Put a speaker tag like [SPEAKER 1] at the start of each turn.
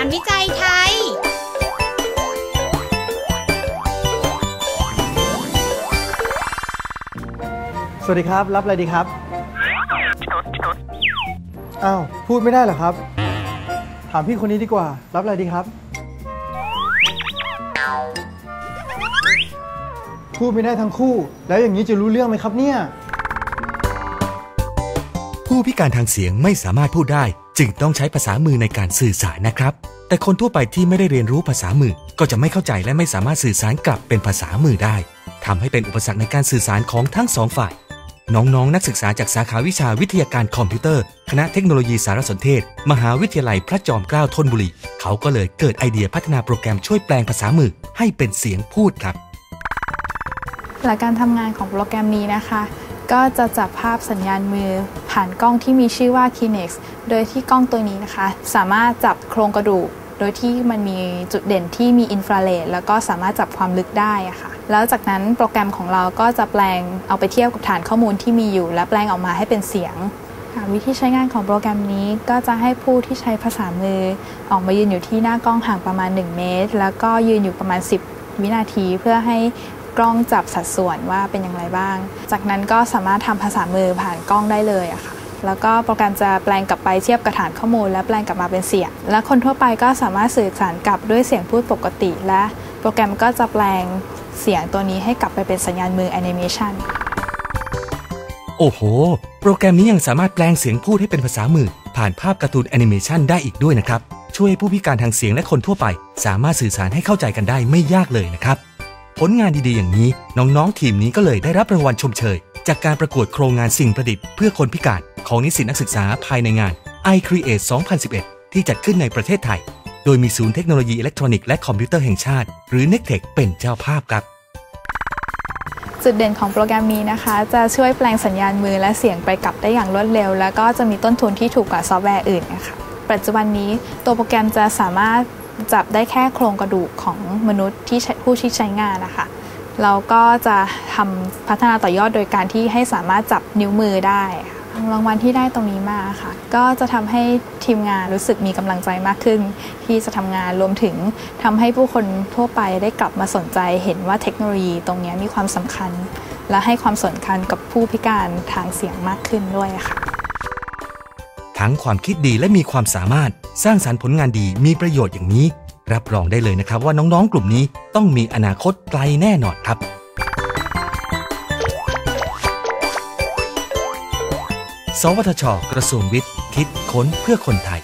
[SPEAKER 1] านวิจัยไทย
[SPEAKER 2] สวัสดีครับ รับอะไรดีครับ อ้าว พูดไม่ได้เหรอครับ ถามพี่คนนี้ดีกว่า รับอะไรดีครับ พูดไม่ได้ทั้งคู่ แล้วอย่างนี้จะรู้เรื่องไหมครับเนี่ย
[SPEAKER 3] ผู้พิการทางเสียงไม่สามารถพูดได้ จึงต้องใช้ภาษามือในการสื่อสารนะครับ แต่คนทั่วไปที่ไม่ได้เรียนรู้ภาษามือ ก็จะไม่เข้าใจและไม่สามารถสื่อสารกลับเป็นภาษามือได้ทำให้เป็นอุปสรรคในการสื่อสารของทั้งสองฝ่าย น้องๆนักศึกษาจากสาขาวิชาวิทยาการคอมพิวเตอร์ คณะเทคโนโลยีสารสนเทศ มหาวิทยาลัยพระจอมเกล้าธนบุรี เขาก็เลยเกิดไอเดียพัฒนาโปรแกรมช่วยแปลงภาษามือให้เป็นเสียงพูดครับ
[SPEAKER 4] หลักการทำงานของโปรแกรมนี้นะคะก็จะจับภาพสัญญาณมือผ่านกล้องที่มีชื่อว่า Kinex โดยที่กล้องตัวนี้นะคะ สามารถจับโครงกระดูก โดยที่มันมีจุดเด่นที่มีอินฟราเรดแล้วก็สามารถจับความลึกได้ค่ะ แล้วจากนั้นโปรแกรมของเราก็จะแปลงเอาไปเทียบกับฐานข้อมูลที่มีอยู่ และแปลงออกมาให้เป็นเสียงวิธีใช้งานของโปรแกรมนี้ก็จะให้ผู้ที่ใช้ภาษามือ ออกมายืนอยู่ที่หน้ากล้องห่างประมาณ 1 เมตร แล้วก็ยืนอยู่ประมาณ 10 วินาที เพื่อให้กล้องจับสัดส่วนว่าเป็นอย่างไรบ้าง จากนั้นก็สามารถทำภาษามือผ่านกล้องได้เลยอะค่ะ แล้วก็โปรแกรมจะแปลงกลับไปเทียบกับฐานข้อมูล และแปลงกลับมาเป็นเสียง และคนทั่วไปก็สามารถสื่อสารกลับด้วยเสียงพูดปกติ และโปรแกรมก็จะแปลงเสียงตัวนี้ให้กลับไปเป็นสัญญาณมือแอนิเมชัน
[SPEAKER 3] โอ้โห โปรแกรมนี้ยังสามารถแปลงเสียงพูดให้เป็นภาษามือ ผ่านภาพการ์ตูนแอนิเมชันได้อีกด้วยนะครับ ช่วยให้ผู้พิการทางเสียงและคนทั่วไป สามารถสื่อสารให้เข้าใจกันได้ไม่ยากเลยนะครับ ผลงานดีๆอย่างนี้ น้องๆทีมนี้ก็เลยได้รับรางวัลชมเชย จากการประกวดโครงงานสิ่งประดิษฐ์เพื่อคนพิการ ของนิสิตนักศึกษาภายในงาน iCreate 2011 ที่จัดขึ้นในประเทศไทย โดยมีศูนย์เทคโนโลยีอิเล็กทรอนิกส์และคอมพิวเตอร์แห่งชาติ หรือ NECTEC เป็นเจ้าภาพครับ
[SPEAKER 4] จุดเด่นของโปรแกรมนี้นะคะ จะช่วยแปลงสัญญาณมือและเสียงไปกลับได้อย่างรวดเร็ว แล้วก็จะมีต้นทุนที่ถูกกว่าซอฟต์แวร์อื่นนะคะปัจจุบันนี้ตัวโปรแกรมจะสามารถจับได้แค่โครงกระดูกของมนุษย์ที่ผู้ที่ใช้งานนะคะเราก็จะทำพัฒนาต่อยอดโดยการที่ให้สามารถจับนิ้วมือได้ค่ะ รางวัลที่ได้ตรงนี้มาค่ะ ก็จะทำให้ทีมงานรู้สึกมีกำลังใจมากขึ้น ที่จะทำงานรวมถึงทำให้ผู้คนทั่วไปได้กลับมาสนใจ เห็นว่าเทคโนโลยีตรงนี้มีความสำคัญ และให้ความสำคัญกับผู้พิการทางเสียงมากขึ้นด้วยค่ะ
[SPEAKER 3] ทั้งความคิดดีและมีความสามารถสร้างสารรค์ผลงานดีมีประโยชน์อย่างนี้ รับรองได้เลยนะครับว่าน้องๆกลุ่มนี้ต้องมีอนาคตไกลแน่นอนครับ สวทช กระทรวงวิทย์ คิดค้นเพื่อคนไทย